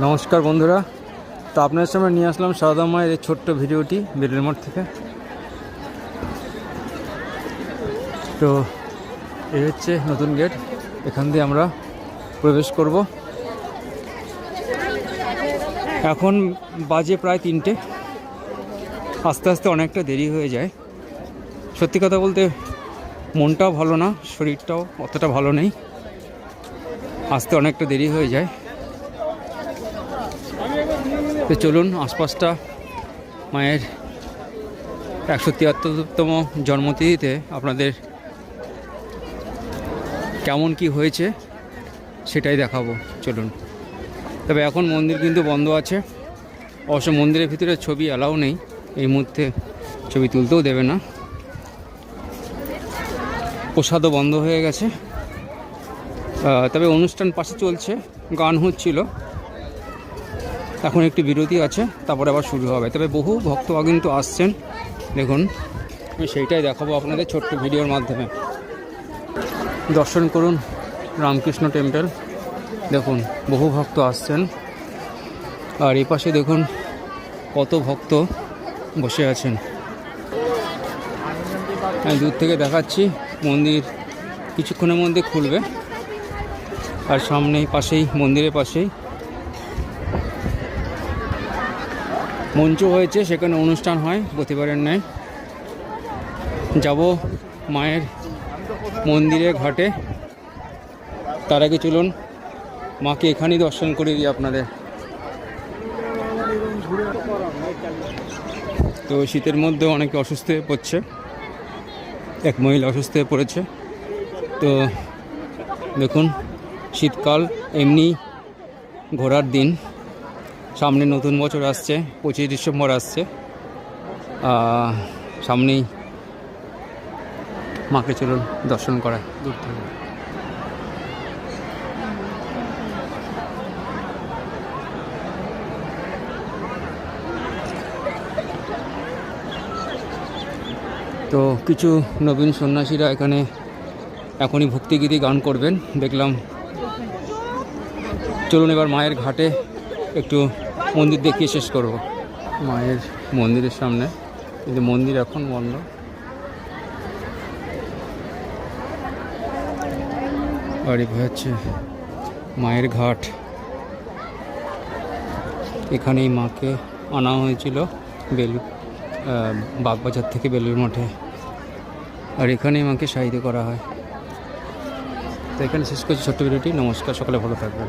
নমস্কার বন্ধুরা। তো আপনার সামনে নিয়ে আসলাম সারদা মায়ের এই ছোট্ট ভিডিওটি বেলের মঠ থেকে। তো এই হচ্ছে নতুন গেট। এখান দিয়ে আমরা প্রবেশ করব। এখন বাজে প্রায় তিনটে। আস্তে আস্তে অনেকটা দেরি হয়ে যায়। সত্যি কথা বলতে মনটাও ভালো না, শরীরটাও অতটা ভালো নেই। আসতে অনেকটা দেরি হয়ে যায়। তো চলুন, আশপাশটা মায়ের একশো তিয়াত্তরতম জন্মতিথিতে আপনাদের কেমন কি হয়েছে সেটাই দেখাবো। চলুন। তবে এখন মন্দির কিন্তু বন্ধ আছে। অবশ্য মন্দিরের ভিতরে ছবি অ্যালাউ নেই। এই মুহূর্তে ছবি তুলতেও দেবে না। প্রসাদও বন্ধ হয়ে গেছে। তবে অনুষ্ঠান পাশে চলছে। গান হচ্ছিল। এখন একটি বিরতি আছে, তারপরে আবার শুরু হবে। তবে বহু ভক্ত কিন্তু আসছেন। দেখুন, আমি সেইটাই দেখাবো আপনাদের ছোট্ট ভিডিওর মাধ্যমে। দর্শন করুন, রামকৃষ্ণ টেম্পল। দেখুন, বহু ভক্ত আসছেন। আর এই পাশে দেখুন, কত ভক্ত বসে আছেন। আমি দূর থেকে দেখাচ্ছি, মন্দির কিছুক্ষণের মধ্যে খুলবে। আর সামনেই পাশেই, মন্দিরের পাশেই মঞ্চ হয়েছে, সেখানে অনুষ্ঠান হয়, প্রতিবারের ন্যায়। যাব মায়ের মন্দিরে, ঘাটে। তার আগে চলুন, মাকে এখানেই দর্শন করে দিই আপনাদের। তো শীতের মধ্যে অনেকে অসুস্থ হয়ে পড়ছে। এক মহিলা অসুস্থ হয়ে পড়েছে। তো দেখুন, শীতকাল এমনি ঘোরার দিন। সামনে নতুন বছর আসছে, পঁচিশ ডিসেম্বর আসছে। সামনেই মাকে চলুন দর্শন করা দূর থেকে। তো কিছু নবীন সন্ন্যাসীরা এখানে এখনই ভক্তিগীতি গান করবেন। দেখলাম, চলুন এবার মায়ের ঘাটে একটু মন্দির দেখিয়ে শেষ করব। মায়ের মন্দিরের সামনে। কিন্তু মন্দির এখন বন্ধ। আর এই হচ্ছে মায়ের ঘাট। এখানেই মাকে আনা হয়েছিল বেলু বাগবাজার থেকে বেলুর মঠে। আর এখানেই মাকে সাহিত্য করা হয়। তো এখানে শেষ করছি ছোট্ট ভিডিওটি। নমস্কার সকালে ভালো থাকবেন।